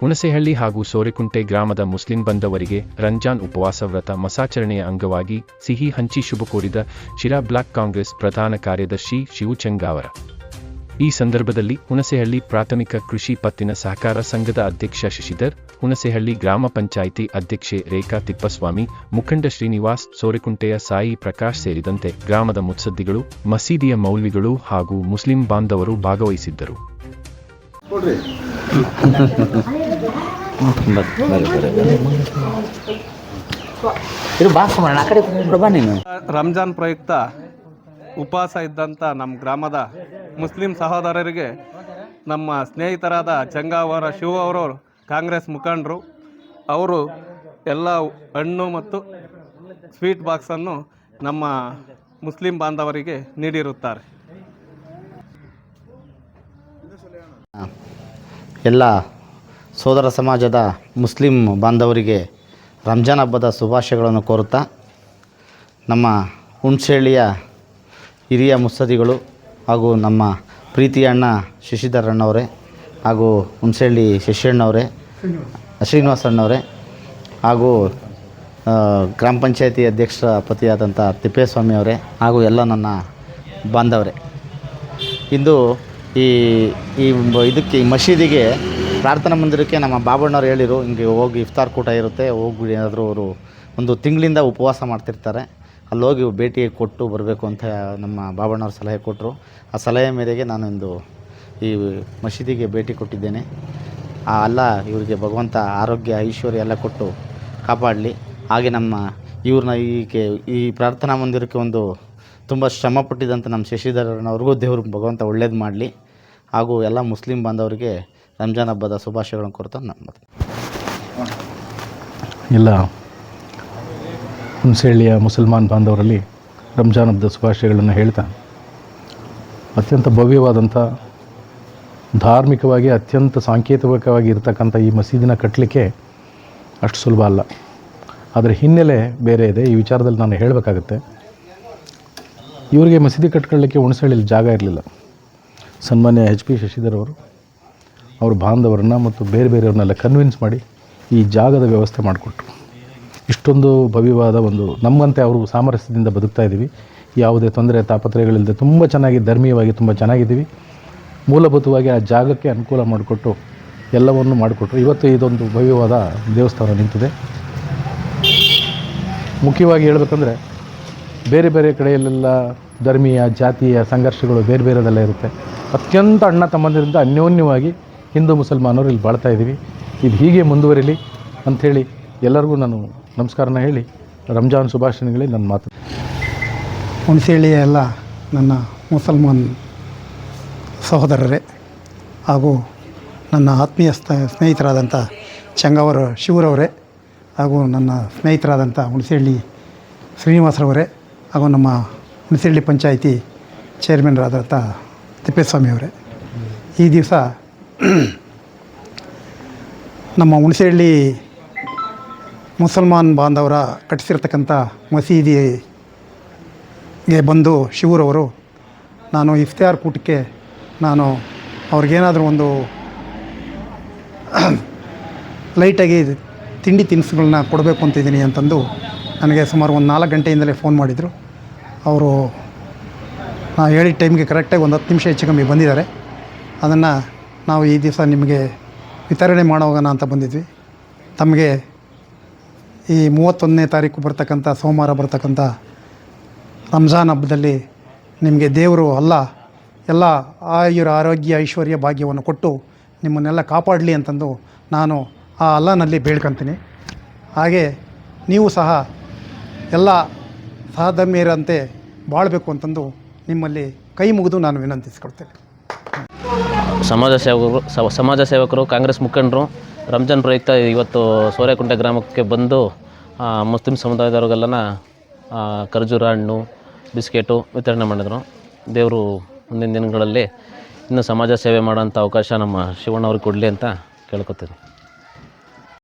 ಹುಣಸೆಹಳ್ಳಿ ಹಾಗೂ ಸೋರೆಕುಂಟೆ ಗ್ರಾಮದ ಮುಸ್ಲಿಂ ಬಂದವರಿಗೆ ರಂಜಾನ್ ಉಪವಾಸ ವ್ರತ ಮಸಾಚರಣೆಯ ಅಂಗವಾಗಿ ಸಿಹಿ ಹಂಚಿ ಶುಭ ಕೋರಿದ ಶಿರಾ ಬ್ಲಾಕ್ ಕಾಂಗ್ರೆಸ್ ಪ್ರಧಾನ ಕಾರ್ಯದರ್ಶಿ ಶಿವು ಚೆಂಗಾವರ. ಈ ಸಂದರ್ಭದಲ್ಲಿ ಹುಣಸೆಹಳ್ಳಿ ಪ್ರಾಥಮಿಕ ಕೃಷಿ ಪತ್ತಿನ ಸಹಕಾರ ಸಂಘದ ಅಧ್ಯಕ್ಷ ಶಶಿಧರ್ ಹುಣಸೆಹಳ್ಳಿ ಗ್ರಾಮ ಪಂಚಾಯಿತಿ ಅಧ್ಯಕ್ಷೆ ರೇಖಾ ತಿಪ್ಪಸ್ವಾಮಿ ಮುಖಂಡ ಶ್ರೀನಿವಾಸ್ ಸೋರೆಕುಂಟೆಯ ಸಾಯಿ ಪ್ರಕಾಶ್ ಸೇರಿದಂತೆ ಗ್ರಾಮದ ಮುತ್ಸದ್ದಿಗಳು ಮಸೀದಿಯ ಮೌಲ್ವಿಗಳು ಹಾಗೂ ಮುಸ್ಲಿಂ ಬಾಂಧವರು ಭಾಗವಹಿಸಿದ್ದರು. ರಂಜಾನ್ ಪ್ರಯುಕ್ತ ಉಪವಾಸ ಇದ್ದಂಥ ನಮ್ಮ ಗ್ರಾಮದ ಮುಸ್ಲಿಂ ಸಹೋದರರಿಗೆ ನಮ್ಮ ಸ್ನೇಹಿತರಾದ ಚಂಗಾವರ ಶಿವ ಅವರು ಕಾಂಗ್ರೆಸ್ ಮುಖಂಡರು ಅವರು ಎಲ್ಲ ಹಣ್ಣು ಮತ್ತು ಸ್ವೀಟ್ ಬಾಕ್ಸನ್ನು ನಮ್ಮ ಮುಸ್ಲಿಂ ಬಾಂಧವರಿಗೆ ನೀಡಿರುತ್ತಾರೆ. ಎಲ್ಲ ಸೋದರ ಸಮಾಜದ ಮುಸ್ಲಿಂ ಬಾಂಧವರಿಗೆ ರಂಜಾನ್ ಹಬ್ಬದ ಶುಭಾಶಯಗಳನ್ನು ಕೋರುತ್ತಾ ನಮ್ಮ ಹುಣ್ಸೇಳಿಯ ಹಿರಿಯ ಮುಸ್ತದಿಗಳು ಹಾಗೂ ನಮ್ಮ ಪ್ರೀತಿಯ ಅಣ್ಣ ಶಶಿಧರ್ ಅಣ್ಣವರೇ ಹಾಗೂ ಹುಣಸೆಹಳ್ಳಿ ಶಶಿಯಣ್ಣವರೇ, ಶ್ರೀನಿವಾಸ ಅಣ್ಣವರೇ ಹಾಗೂ ಗ್ರಾಮ ಪಂಚಾಯತಿ ಅಧ್ಯಕ್ಷರ ಪತಿಯಾದಂಥ ತಿಪ್ಪೇಸ್ವಾಮಿ ಅವರೇ ಹಾಗೂ ಎಲ್ಲ ನನ್ನ ಬಾಂಧವರೇ. ಇಂದು ಈ ಈ, ಇದಕ್ಕೆ ಈ ಮಸೀದಿಗೆ ಪ್ರಾರ್ಥನಾ ಮಂದಿರಕ್ಕೆ ನಮ್ಮ ಬಾಬಣ್ಣವ್ರು ಹೇಳಿರು, ಹಿಂಗೆ ಹೋಗಿ ಇಫ್ತಾರ್ ಕೂಟ ಇರುತ್ತೆ ಹೋಗಿ ಏನಾದರೂ ಅವರು ಒಂದು ತಿಂಗಳಿಂದ ಉಪವಾಸ ಮಾಡ್ತಿರ್ತಾರೆ. ಅಲ್ಲಿ ಹೋಗಿ ಭೇಟಿ ಕೊಟ್ಟು ಬರಬೇಕು ಅಂತ ನಮ್ಮ ಬಾಬಣ್ಣವ್ರ ಸಲಹೆ ಕೊಟ್ಟರು ಆ ಸಲಹೆ ಮೇರೆಗೆ ನಾನೊಂದು ಈ ಮಸೀದಿಗೆ ಭೇಟಿ ಕೊಟ್ಟಿದ್ದೇನೆ. ಆ ಅಲ್ಲ, ಇವರಿಗೆ ಭಗವಂತ ಆರೋಗ್ಯ, ಐಶ್ವರ್ಯ ಎಲ್ಲ ಕೊಟ್ಟು ಕಾಪಾಡಲಿ. ಹಾಗೆ ನಮ್ಮ ಇವ್ರನ್ನ ಈಕೆ ಈ ಪ್ರಾರ್ಥನಾ ಮಂದಿರಕ್ಕೆ ಒಂದು ತುಂಬ ಶ್ರಮಪಟ್ಟಿದ್ದಂಥ ನಮ್ಮ ಶಶಿಧರನವ್ರಿಗೂ ದೇವ್ರಿಗೆ ಭಗವಂತ ಒಳ್ಳೇದು ಮಾಡಲಿ. ಹಾಗೂ ಎಲ್ಲ ಮುಸ್ಲಿಂ ಬಾಂಧವರಿಗೆ ರಂಜಾನ್ ಹಬ್ಬದ ಶುಭಾಶಯಗಳನ್ನು ಕೊಡ್ತಾ ನಮ್ಮ ಇಲ್ಲ. ಎಲ್ಲ ಹುಣಸೆಹಳ್ಳಿಯ ಮುಸಲ್ಮಾನ್ ಬಾಂಧವರಲ್ಲಿ ರಂಜಾನ್ ಹಬ್ಬದ ಶುಭಾಶಯಗಳನ್ನು ಹೇಳ್ತಾ, ಅತ್ಯಂತ ಭವ್ಯವಾದಂಥ, ಧಾರ್ಮಿಕವಾಗಿ ಅತ್ಯಂತ ಸಾಂಕೇತಿಕವಾಗಿ ಇರತಕ್ಕಂಥ ಈ ಮಸೀದಿನ ಕಟ್ಟಲಿಕ್ಕೆ ಅಷ್ಟು ಸುಲಭ ಅಲ್ಲ. ಅದರ ಹಿನ್ನೆಲೆ ಬೇರೆ ಇದೆ. ಈ ವಿಚಾರದಲ್ಲಿ ನಾನು ಹೇಳಬೇಕಾಗತ್ತೆ. ಇವರಿಗೆ ಮಸೀದಿ ಕಟ್ಕೊಳ್ಳಿಕ್ಕೆ ಹುಣಸಳ್ಳಿಲಿ ಜಾಗ ಇರಲಿಲ್ಲ. ಸನ್ಮಾನ್ಯ ಎಚ್ ಪಿ ಶಶಿಧರ್ ಅವರು ಅವ್ರ ಬಾಂಧವರನ್ನ ಮತ್ತು ಬೇರೆ ಬೇರೆಯವ್ರನ್ನೆಲ್ಲ ಕನ್ವಿನ್ಸ್ ಮಾಡಿ ಈ ಜಾಗದ ವ್ಯವಸ್ಥೆ ಮಾಡಿಕೊಟ್ರು. ಇಷ್ಟೊಂದು ಭವ್ಯವಾದ ಒಂದು ನಮ್ಮಂತೆ ಅವರು ಸಾಮರಸ್ಯದಿಂದ ಬದುಕ್ತಾ ಇದ್ದೀವಿ ಯಾವುದೇ ತೊಂದರೆ, ತಾಪತ್ರಯಗಳಿಲ್ಲದೆ ತುಂಬ ಚೆನ್ನಾಗಿ ಧರ್ಮೀಯವಾಗಿ ತುಂಬ ಚೆನ್ನಾಗಿದ್ದೀವಿ. ಮೂಲಭೂತವಾಗಿ ಆ ಜಾಗಕ್ಕೆ ಅನುಕೂಲ ಮಾಡಿಕೊಟ್ಟು ಎಲ್ಲವನ್ನು ಮಾಡಿಕೊಟ್ರು. ಇವತ್ತು ಇದೊಂದು ಭವ್ಯವಾದ ದೇವಸ್ಥಾನ ನಿಂತಿದೆ. ಮುಖ್ಯವಾಗಿ ಹೇಳಬೇಕಂದ್ರೆ ಬೇರೆ ಬೇರೆ ಕಡೆಯಲ್ಲೆಲ್ಲ ಧರ್ಮೀಯ, ಜಾತಿಯ ಸಂಘರ್ಷಗಳು ಬೇರೆ ಬೇರೆದೆಲ್ಲ ಇರುತ್ತೆ. ಅತ್ಯಂತ ಅಣ್ಣ ತಮ್ಮಂದಿರಿಂದ ಅನ್ಯೋನ್ಯವಾಗಿ ಹಿಂದೂ ಮುಸಲ್ಮಾನರು ಇಲ್ಲಿ ಬಾಳ್ತಾ ಇದ್ದೀವಿ. ಇದು ಹೀಗೆ ಮುಂದುವರಿಲಿ ಅಂಥೇಳಿ ಎಲ್ಲರಿಗೂ ನಾನು ನಮಸ್ಕಾರನ ಹೇಳಿ ರಂಜಾನ್ ಶುಭಾಶಯಗಳಲ್ಲಿ ನನ್ನ ಮಾತು. ಹುಣಸೇಳಿಯ ಎಲ್ಲ ನನ್ನ ಮುಸಲ್ಮಾನ್ ಸಹೋದರರೇ ಹಾಗೂ ನನ್ನ ಆತ್ಮೀಯ ಸ್ನ, ಸ್ನೇಹಿತರಾದಂಥ ಚಂಗಾವರ ಶಿವರವರೇ ಹಾಗೂ ನನ್ನ ಸ್ನೇಹಿತರಾದಂಥ ಹುಣಸೆಹಳ್ಳಿ ಶ್ರೀನಿವಾಸರವರೇ ಹಾಗೂ ನಮ್ಮ ಹುಣಸೆಹಳ್ಳಿ ಪಂಚಾಯಿತಿ ಚೇರ್ಮನ್ರಾದಂಥ ತಿಪ್ಪೇಸ್ವಾಮಿಯವರೇ. ಈ ದಿವಸ ನಮ್ಮ ಹುಣಸೆಹಳ್ಳಿ ಮುಸಲ್ಮಾನ್ ಬಾಂಧವರ ಕಟ್ಟಿಸಿರ್ತಕ್ಕಂಥ ಮಸೀದಿಗೆ ಬಂದು ಶಿವರವರು ನಾನು ಇಫ್ತಿಯಾರ್ ಕೂಟಕ್ಕೆ ನಾನು ಅವ್ರಿಗೇನಾದರೂ ಒಂದು ಲೈಟಾಗಿ ತಿಂಡಿ ತಿನಿಸುಗಳನ್ನ ಕೊಡಬೇಕು ಅಂತಿದ್ದೀನಿ ಅಂತಂದು ನನಗೆ ಸುಮಾರು ಒಂದು ನಾಲ್ಕು ಗಂಟೆಯಿಂದಲೇ ಫೋನ್ ಮಾಡಿದರು. ಅವರು ಹೇಳಿದ ಟೈಮ್ಗೆ ಕರೆಕ್ಟಾಗಿ ಒಂದು ಹತ್ತು ನಿಮಿಷ ಹೆಚ್ಚು ಕಮ್ಮಿ ಬಂದಿದ್ದಾರೆ. ಅದನ್ನು ನಾವು ಈ ದಿವಸ ನಿಮಗೆ ವಿತರಣೆ ಮಾಡೋಗೋಣ ಅಂತ ಬಂದಿದ್ವಿ. ತಮಗೆ ಈ ಮೂವತ್ತೊಂದನೇ ತಾರೀಕು ಬರ್ತಕ್ಕಂಥ ಸೋಮವಾರ ಬರ್ತಕ್ಕಂಥ ರಂಜಾನ್ ಹಬ್ಬದಲ್ಲಿ ನಿಮಗೆ ದೇವರು ಅಲ್ಲ, ಎಲ್ಲ ಆಯುರ ಆರೋಗ್ಯ ಐಶ್ವರ್ಯ ಭಾಗ್ಯವನ್ನು ಕೊಟ್ಟು ನಿಮ್ಮನ್ನೆಲ್ಲ ಕಾಪಾಡಲಿ ಅಂತಂದು ನಾನು ಆ ಅಲ್ಲನಲ್ಲಿ ಬೇಡ್ಕೊತೀನಿ. ಹಾಗೆ ನೀವು ಸಹ ಎಲ್ಲ ಸಹಧರ್ಮೀಯರಂತೆ ಬಾಳಬೇಕು ಅಂತಂದು ನಿಮ್ಮಲ್ಲಿ ಕೈ ಮುಗಿದು ನಾನು ವಿನಂತಿಸ್ಕೊಳ್ತೇನೆ. ಸಮಾಜ ಸೇವಕರು ಸಮಾಜ ಸೇವಕರು, ಕಾಂಗ್ರೆಸ್ ಮುಖಂಡರು, ರಂಜಾನ್ ಪ್ರಯುಕ್ತ ಇವತ್ತು ಸೋರೆಕುಂಟೆ ಗ್ರಾಮಕ್ಕೆ ಬಂದು ಮುಸ್ಲಿಂ ಸಮುದಾಯದವ್ರಿಗೆಲ್ಲನ ಖರ್ಜೂರ ಹಣ್ಣು, ಬಿಸ್ಕೆಟು ವಿತರಣೆ ಮಾಡಿದರು. ದೇವರು ಮುಂದಿನ ದಿನಗಳಲ್ಲಿ ಇನ್ನೂ ಸಮಾಜ ಸೇವೆ ಮಾಡೋಂಥ ಅವಕಾಶ ನಮ್ಮ ಶಿವಣ್ಣವ್ರಿಗೆ ಕೊಡಲಿ ಅಂತ ಕೇಳ್ಕೊತೀನಿ.